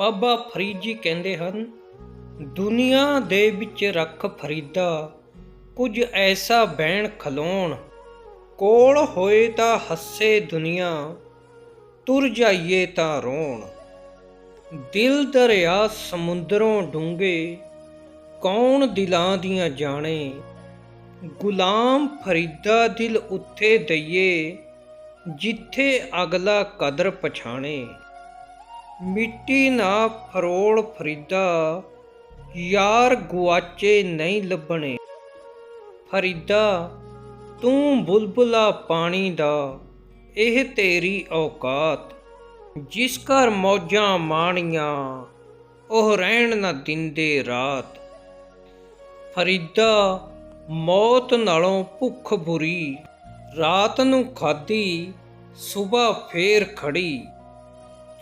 ਬਾਬਾ ਫਰੀਦ ਜੀ ਕਹਿੰਦੇ ਹਨ, ਦੁਨੀਆ ਦੇ ਵਿੱਚ ਰੱਖ ਫਰੀਦਾ, ਕੁਝ ਐਸਾ ਬਹਿਣ ਖਲੋਣ, ਕੋਲ ਹੋਏ ਤਾਂ ਹੱਸੇ ਦੁਨੀਆ, ਤੁਰ ਜਾਈਏ ਤਾਂ ਰੋਣ। ਦਿਲ ਦਰਿਆ ਸਮੁੰਦਰੋਂ ਡੂੰਘੇ, ਕੌਣ ਦਿਲਾਂ ਦੀਆਂ ਜਾਣੇ, ਗੁਲਾਮ ਫਰੀਦਾ ਦਿਲ ਉੱਥੇ ਦਈਏ, ਜਿੱਥੇ ਅਗਲਾ ਕਦਰ ਪਛਾਣੇ। ਮਿੱਟੀ ਨਾ ਫਰੋਲ ਫਰੀਦਾ, ਯਾਰ ਗੁਆਚੇ ਨਹੀਂ ਲੱਭਣੇ। ਫਰੀਦਾ, ਤੂੰ ਬੁਲਬੁਲਾ ਪਾਣੀ ਦਾ, ਇਹ ਤੇਰੀ ਔਕਾਤ। ਜਿਸ ਘਰ ਮੌਜਾਂ ਮਾਣੀਆਂ, ਉਹ ਰਹਿਣ ਨਾ ਦਿੰਦੇ ਰਾਤ। ਫਰੀਦਾ, ਮੌਤ ਨਾਲੋਂ ਭੁੱਖ ਬੁਰੀ, ਰਾਤ ਨੂੰ ਖਾਦੀ ਸਵੇਰ ਫੇਰ ਖੜੀ।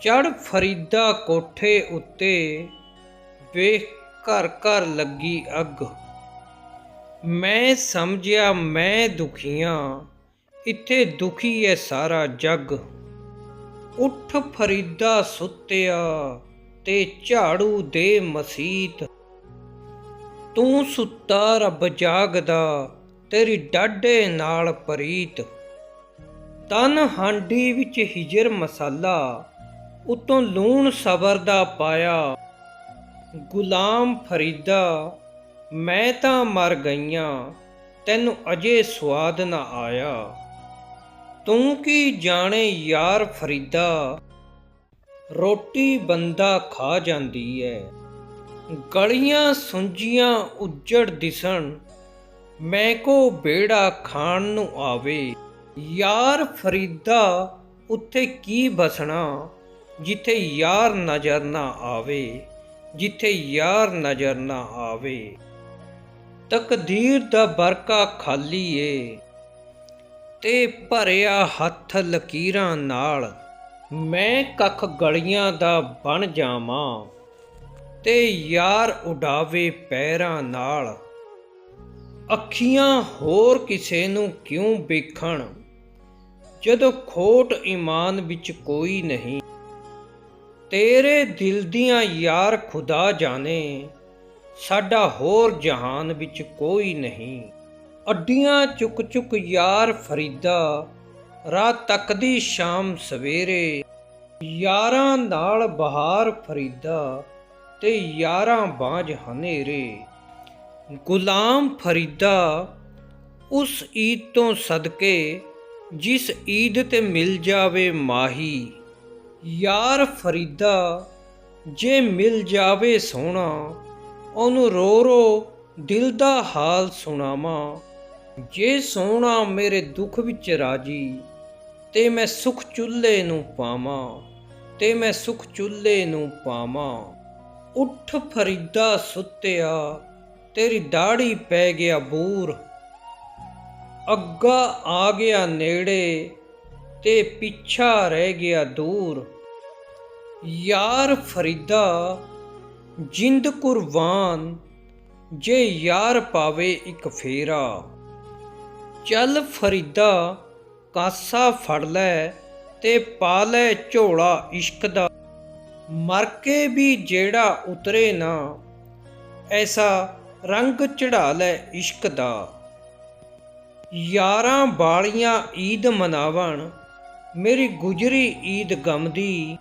ਚੜ ਫਰੀਦਾ ਕੋਠੇ ਉੱਤੇ ਵੇਖ ਘਰ ਘਰ ਲੱਗੀ ਅੱਗ। ਮੈਂ ਸਮਝਿਆ ਮੈਂ ਦੁਖੀਆਂ, ਇੱਥੇ ਦੁਖੀ ਹੈ ਸਾਰਾ ਜੱਗ। ਉੱਠ ਫਰੀਦਾ ਸੁੱਤਿਆ ਤੇ ਝਾੜੂ ਦੇ ਮਸੀਤ। ਤੂੰ ਸੁੱਤਾ ਰੱਬ ਜਾਗਦਾ, ਤੇਰੀ ਡਾਢੇ ਨਾਲ ਪ੍ਰੀਤ। ਤਨ ਹਾਂਡੀ ਵਿੱਚ ਹਿਜਰ ਮਸਾਲਾ ਉਤੋਂ ਲੂਣ ਸਬਰ ਦਾ ਪਾਇਆ। ਗੁਲਾਮ ਫਰੀਦਾ, ਮੈਂ ਤਾਂ ਮਰ ਗਈਆਂ, ਤੈਨੂੰ ਅਜੇ ਸਵਾਦ ਨਾ ਆਇਆ। ਤੂੰ ਕੀ ਜਾਣੇ ਯਾਰ ਫਰੀਦਾ, ਰੋਟੀ ਬੰਦਾ ਖਾ ਜਾਂਦੀ ਐ। ਗਲੀਆਂ ਸੁੰਜੀਆਂ ਉੱਜੜ ਦਿਸਣ, ਮੈਂ ਕੋ ਬੇੜਾ ਖਾਣ ਨੂੰ ਆਵੇ। ਯਾਰ ਫਰੀਦਾ, ਉੱਥੇ ਕੀ ਬਸਣਾ? ਜਿੱਥੇ ਯਾਰ ਨਜ਼ਰ ਨਾ ਆਵੇ, ਜਿੱਥੇ ਯਾਰ ਨਜ਼ਰ ਨਾ ਆਵੇ, ਤਕਦੀਰ ਦਾ ਬਰਕਾ ਖਾਲੀ ਏ। ਤੇ ਭਰਿਆ ਹੱਥ ਲਕੀਰਾਂ ਨਾਲ ਮੈਂ ਕੱਖ ਗਲੀਆਂ ਦਾ ਬਣ ਜਾਵਾਂ, ਤੇ ਯਾਰ ਉਡਾਵੇ ਪੈਰਾਂ ਨਾਲ। ਅੱਖੀਆਂ ਹੋਰ ਕਿਸੇ ਨੂੰ ਕਿਉਂ ਵੇਖਣ, ਜਦੋਂ ਖੋਟ ਈਮਾਨ ਵਿੱਚ ਕੋਈ ਨਹੀਂ। ਤੇਰੇ ਦਿਲ ਦੀਆਂ ਯਾਰ ਖੁਦਾ ਜਾਣੇ, ਸਾਡਾ ਹੋਰ ਜਹਾਨ ਵਿੱਚ ਕੋਈ ਨਹੀਂ। ਅੱਡੀਆਂ ਚੁੱਕ ਚੁੱਕ ਯਾਰ ਫਰੀਦਾ, ਰਾਤ ਤੱਕ ਦੀ ਸ਼ਾਮ ਸਵੇਰੇ, ਯਾਰਾਂ ਨਾਲ ਬਹਾਰ ਫਰੀਦਾ ਤੇ ਯਾਰਾਂ ਬਾਝ ਹਨੇਰੇ। ਗੁਲਾਮ ਫਰੀਦਾ, ਉਸ ਈਦ ਤੋਂ ਸਦਕੇ, ਜਿਸ ਈਦ ਤੇ ਮਿਲ ਜਾਵੇ ਮਾਹੀ ਯਾਰ ਫਰੀਦਾ, ਜੇ ਮਿਲ ਜਾਵੇ ਸੋਹਣਾ, ਉਹਨੂੰ ਰੋ ਰੋ ਦਿਲ ਦਾ ਹਾਲ ਸੁਣਾਵਾਂ। ਜੇ ਸੋਹਣਾ ਮੇਰੇ ਦੁੱਖ ਵਿੱਚ ਰਾਜੀ, ਤੇ ਮੈਂ ਸੁਖ ਚੁੱਲ੍ਹੇ ਨੂੰ ਪਾਵਾਂ, ਤੇ ਮੈਂ ਸੁਖ ਚੁੱਲ੍ਹੇ ਨੂੰ ਪਾਵਾਂ। ਉੱਠ ਫਰੀਦਾ ਸੁੱਤਿਆ, ਤੇਰੀ ਦਾੜੀ ਪੈ ਗਿਆ ਬੂਰ। ਅੱਗਾ ਆ ਗਿਆ ਨੇੜੇ ਤੇ ਪਿੱਛਾ ਰਹਿ ਗਿਆ ਦੂਰ। ਯਾਰ ਫਰੀਦਾ, ਜਿੰਦ ਕੁਰਬਾਨ, ਜੇ ਯਾਰ ਪਾਵੇ ਇੱਕ ਫੇਰਾ। ਚੱਲ ਫਰੀਦਾ, ਕਾਸਾ ਫੜ ਲੈ ਤੇ ਪਾ ਲੈ ਝੋਲਾ ਇਸ਼ਕ ਦਾ। ਮਰ ਕੇ ਵੀ ਜਿਹੜਾ ਉਤਰੇ ਨਾ, ਐਸਾ ਰੰਗ ਚੜਾ ਲੈ ਇਸ਼ਕ ਦਾ। ਯਾਰਾਂ ਬਾਲੀਆਂ ਈਦ ਮਨਾਵਣ ਮੇਰੀ ਗੁਜਰੀ ਈਦ ਗਮ ਦੀ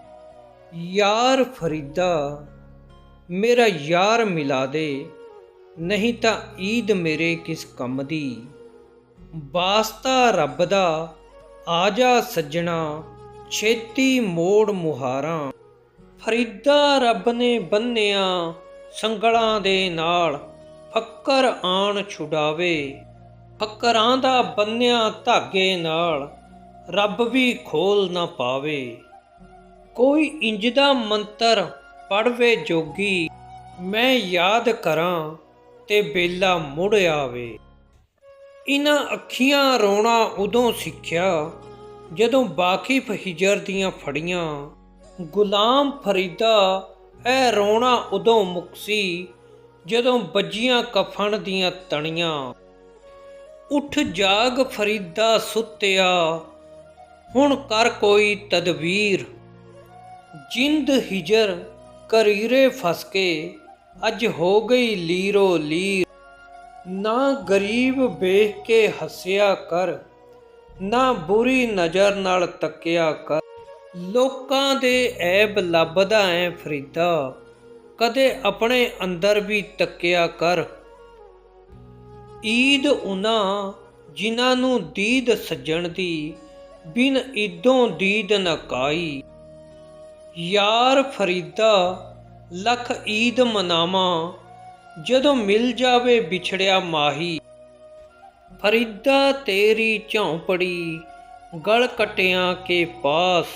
ਯਾਰ ਫਰੀਦਾ, ਮੇਰਾ ਯਾਰ ਮਿਲਾ ਦੇ ਨਹੀਂ ਤਾਂ ਈਦ ਮੇਰੇ ਕਿਸ ਕੰਮ ਦੀ। ਵਾਸਤਾ ਰੱਬ ਦਾ ਆ ਜਾ ਸੱਜਣਾ, ਛੇਤੀ ਮੋੜ ਮੁਹਾਰਾਂ। ਫਰੀਦਾ ਰੱਬ ਨੇ ਬੰਨਿਆ ਸੰਗਲਾਂ ਦੇ ਨਾਲ, ਫੱਕਰ ਆਣ ਛੁਡਾਵੇ। ਫੱਕਰਾਂ ਦਾ ਬੰਨਿਆ ਧਾਗੇ ਨਾਲ ਰੱਬ ਵੀ ਖੋਲ ਨਾ ਪਾਵੇ। ਕੋਈ ਇੰਜ ਦਾ ਮੰਤਰ ਪੜਵੇ ਜੋਗੀ, ਮੈਂ ਯਾਦ ਕਰਾਂ ਤੇ ਬੇਲਾ ਮੁੜ ਆਵੇ। ਇਨ੍ਹਾਂ ਅੱਖੀਆਂ ਰੋਣਾ ਉਦੋਂ ਸਿੱਖਿਆ, ਜਦੋਂ ਬਾਕਿਫ ਹਿਜਰ ਦੀਆਂ ਫੜੀਆਂ। ਗੁਲਾਮ ਫਰੀਦਾ ਇਹ ਰੋਣਾ ਉਦੋਂ ਮੁਕਸੀ ਜਦੋਂ ਵੱਜੀਆਂ ਕਫਣ ਦੀਆਂ ਤਣੀਆਂ। ਉੱਠ ਜਾਗ ਫਰੀਦਾ ਸੁੱਤਿਆ ਹੁਣ ਕਰ ਕੋਈ ਤਦਬੀਰ। ਜਿੰਦ ਹਿਜਰ ਕਰੀਰੇ ਫਸ ਕੇ, ਅੱਜ ਹੋ ਗਈ ਲੀਰੋ ਲੀਰ। ਨਾ ਗਰੀਬ ਵੇਖ ਕੇ ਹੱਸਿਆ ਕਰ, ਨਾ ਬੁਰੀ ਨਜ਼ਰ ਨਾਲ ਤੱਕਿਆ ਕਰ। ਲੋਕਾਂ ਦੇ ਐਬ ਲੱਭਦਾ ਐ ਫਰੀਦਾ, ਕਦੇ ਆਪਣੇ ਅੰਦਰ ਵੀ ਤੱਕਿਆ ਕਰ। ਈਦ ਉਨਾ ਜਿਨ੍ਹਾਂ ਨੂੰ ਦੀਦ ਸੱਜਣ ਦੀ ਬਿਨ ਈਦੋਂ ਦੀਦ ਨਕਾਈ ਯਾਰ ਫਰੀਦਾ, ਲਖ ਈਦ ਮਨਾਵਾਂ, ਜਦੋਂ ਮਿਲ ਜਾਵੇ ਵਿਛੜਿਆ ਮਾਹੀ। ਫਰੀਦਾ ਤੇਰੀ ਝੌਂਪੜੀ, ਗਲ ਕਟਿਆਂ ਕੇ ਪਾਸ,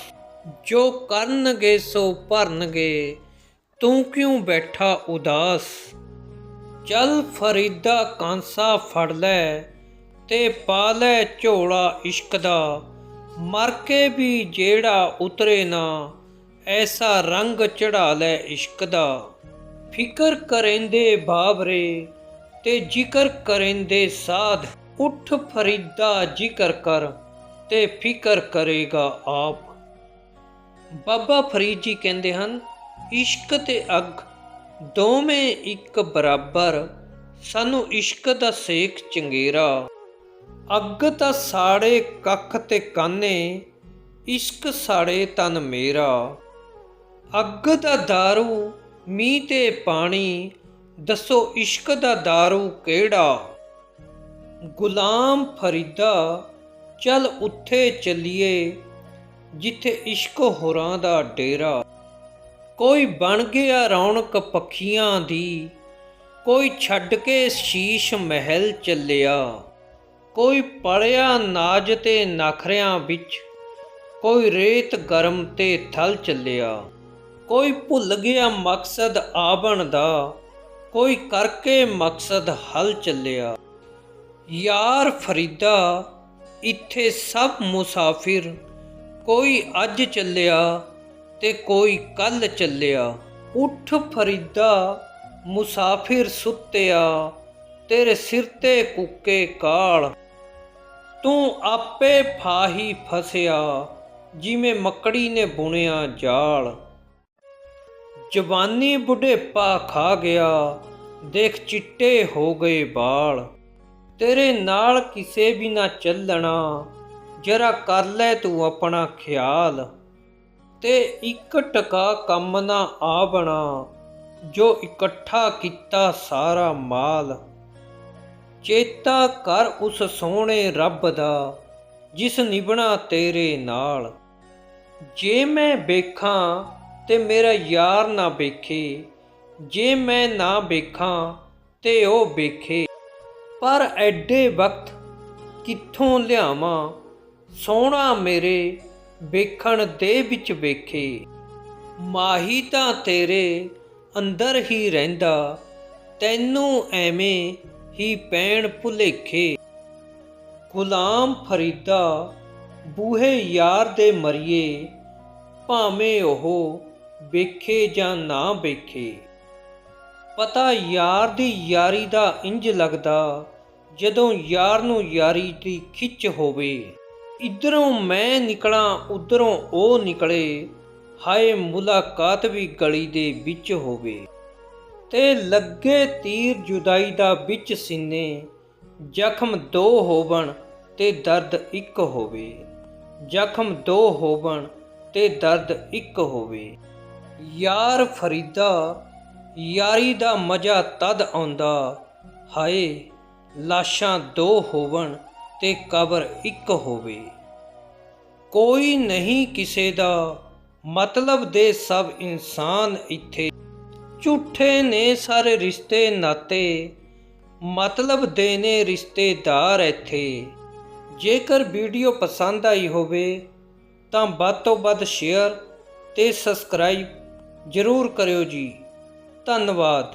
ਜੋ ਕਰਨਗੇ ਸੋ ਭਰਨਗੇ, ਤੂੰ ਕਿਉਂ ਬੈਠਾ ਉਦਾਸ? ਚੱਲ ਫਰੀਦਾ ਕਾਂਸਾ ਫੜ ਲੈ, ਤੇ ਪਾ ਲੈ ਝੋਲਾ ਇਸ਼ਕ ਦਾ। ਮਰ ਕੇ ਵੀ ਜਿਹੜਾ ਉਤਰੇ ਨਾ, ਐਸਾ ਰੰਗ ਚੜਾ ਲੈ ਇਸ਼ਕ ਦਾ। ਫਿਕਰ ਕਰੇਂਦੇ ਬਾਬਰੇ ਤੇ ਜ਼ਿਕਰ ਕਰੇਂਦੇ ਸਾਧ। ਉੱਠ ਫਰੀਦਾ ਜ਼ਿਕਰ ਕਰ, ਤੇ ਫਿਕਰ ਕਰੇਗਾ ਆਪ। ਬਾਬਾ ਫਰੀਦ ਜੀ ਕਹਿੰਦੇ ਹਨ, ਇਸ਼ਕ ਤੇ ਅੱਗ, ਦੋਵੇਂ ਇੱਕ ਬਰਾਬਰ। ਸਾਨੂੰ ਇਸ਼ਕ ਦਾ ਸੇਖ ਚੰਗੇਰਾ। ਅੱਗ ਤਾਂ ਸਾੜੇ ਕੱਖ ਤੇ ਕਾਨੇ ਇਸ਼ਕ ਸਾੜੇ ਤਨ ਮੇਰਾ ਅੱਗ ਦਾ दारू ਮੀਂਹ ਤੇ ਪਾਣੀ ਦੱਸੋ ਇਸ਼ਕ ਦਾ दारू ਕਿਹੜਾ ਗੁਲਾਮ ਫਰੀਦਾ ਚੱਲ ਉੱਥੇ ਚੱਲੀਏ ਜਿੱਥੇ ਇਸ਼ਕ ਹੋਰਾਂ ਦਾ ਡੇਰਾ ਕੋਈ ਬਣ ਗਿਆ ਰੌਣਕ ਪੱਖੀਆਂ ਦੀ ਕੋਈ ਛੱਡ ਕੇ ਸ਼ੀਸ਼ ਮਹਿਲ ਚੱਲਿਆ ਕੋਈ ਪੜਿਆ ਨਾਜ ਤੇ ਨਖਰਿਆਂ ਵਿੱਚ, ਕੋਈ ਰੇਤ ਗਰਮ ਤੇ ਥਲ ਚੱਲਿਆ, ਕੋਈ ਭੁੱਲ ਗਿਆ ਮਕਸਦ ਆਵਣ ਦਾ, ਕੋਈ ਕਰਕੇ ਮਕਸਦ ਹਲ ਚੱਲਿਆ। ਯਾਰ ਫਰੀਦਾ, ਇੱਥੇ ਸਭ ਮੁਸਾਫਿਰ, ਕੋਈ ਅੱਜ ਚੱਲਿਆ ਤੇ ਕੋਈ ਕੱਲ ਚੱਲਿਆ। ਉੱਠ ਫਰੀਦਾ, ਮੁਸਾਫਿਰ ਸੁੱਤਿਆ, ਤੇਰੇ ਸਿਰ ਤੇ ਕੁੱਕੇ ਕਾਲ। ਤੂੰ ਆਪੇ ਫਾਹੀ ਫਸਿਆ, ਜਿਵੇਂ ਮੱਕੜੀ ਨੇ ਬੁਣਿਆ ਜਾਲ। ਜਵਾਨੀ ਬੁਢੇਪਾ ਖਾ ਗਿਆ, ਦੇਖ ਚਿੱਟੇ ਹੋ ਗਏ ਬਾਲ ਤੇਰੇ ਨਾਲ ਕਿਸੇ ਵੀ ਨਾ ਚੱਲਣਾ, ਜਰਾ ਕਰ ਲੈ ਤੂੰ ਆਪਣਾ ਖਿਆਲ। ਤੇ ਇੱਕ ਟਕਾ ਕੰਮ ਨਾ ਆ ਬਣਾ, ਜੋ ਇਕੱਠਾ ਕੀਤਾ ਸਾਰਾ ਮਾਲ। ਚੇਤਾ ਕਰ ਉਸ ਸੋਹਣੇ ਰੱਬ ਦਾ, ਜਿਸ ਨਿਭਣਾ ਤੇਰੇ ਨਾਲ। ਜੇ ਮੈਂ ਵੇਖਾਂ, ਤੇ ਮੇਰਾ ਯਾਰ ਨਾ ਵੇਖੇ। ਜੇ ਮੈਂ ਨਾ ਵੇਖਾਂ, ਤੇ ਉਹ ਵੇਖੇ। ਪਰ ਐਡੇ ਵਕਤ ਕਿੱਥੋਂ ਲਿਆਵਾਂ? ਸੋਹਣਾ ਮੇਰੇ ਵੇਖਣ ਦੇ ਵਿੱਚ ਵੇਖੇ। ਮਾਹੀ ਤਾਂ ਤੇਰੇ ਅੰਦਰ ਹੀ ਰਹਿੰਦਾ, ਤੈਨੂੰ ਐਵੇਂ ਹੀ ਪੈਣ ਭੁਲੇਖੇ। ਗੁਲਾਮ ਫਰੀਦਾ, ਬੂਹੇ ਯਾਰ ਦੇ ਮਰੀਏ, ਭਾਵੇਂ ਉਹ ਵੇਖੇ ਜਾਂ ਨਾ ਵੇਖੇ। ਪਤਾ ਯਾਰ ਦੀ ਯਾਰੀ ਦਾ ਇੰਜ ਲੱਗਦਾ, ਜਦੋਂ ਯਾਰ ਨੂੰ ਯਾਰੀ ਦੀ ਖਿੱਚ ਹੋਵੇ। ਇਧਰੋਂ ਮੈਂ ਨਿਕਲਾਂ, ਉਧਰੋਂ ਉਹ ਨਿਕਲੇ, ਹਾਏ ਮੁਲਾਕਾਤ ਵੀ ਗਲੀ ਦੇ ਵਿੱਚ ਹੋਵੇ। ਤੇ ਲੱਗੇ ਤੀਰ ਜੁਦਾਈ ਦਾ ਵਿੱਚ ਸੀਨੇ। ਜ਼ਖਮ ਦੋ ਹੋਵਣ ਤੇ ਦਰਦ ਇੱਕ ਹੋਵੇ। ਜ਼ਖਮ ਦੋ ਹੋਵਣ ਤੇ ਦਰਦ ਇੱਕ ਹੋਵੇ। ਯਾਰ ਫਰੀਦਾ, ਯਾਰੀ ਦਾ ਮਜ਼ਾ ਤਦ ਆਉਂਦਾ। ਹਾਏ, ਲਾਸ਼ਾਂ ਦੋ ਹੋਵਣ ਤੇ ਕਬਰ ਇੱਕ ਹੋਵੇ। ਕੋਈ ਨਹੀਂ ਕਿਸੇ ਦਾ ਮਤਲਬ ਦੇ ਸਭ ਇਨਸਾਨ ਇੱਥੇ। ਝੂਠੇ ਨੇ ਸਾਰੇ ਰਿਸ਼ਤੇ ਨਾਤੇ। ਮਤਲਬ ਦੇ ਨੇ ਰਿਸ਼ਤੇਦਾਰ ਇੱਥੇ। ਜੇਕਰ ਵੀਡੀਓ ਪਸੰਦ ਆਈ ਹੋਵੇ, ਤਾਂ ਵੱਧ ਤੋਂ ਵੱਧ ਸ਼ੇਅਰ ਤੇ ਸਬਸਕ੍ਰਾਈਬ ਜ਼ਰੂਰ ਕਰਿਓ ਜੀ। ਧੰਨਵਾਦ।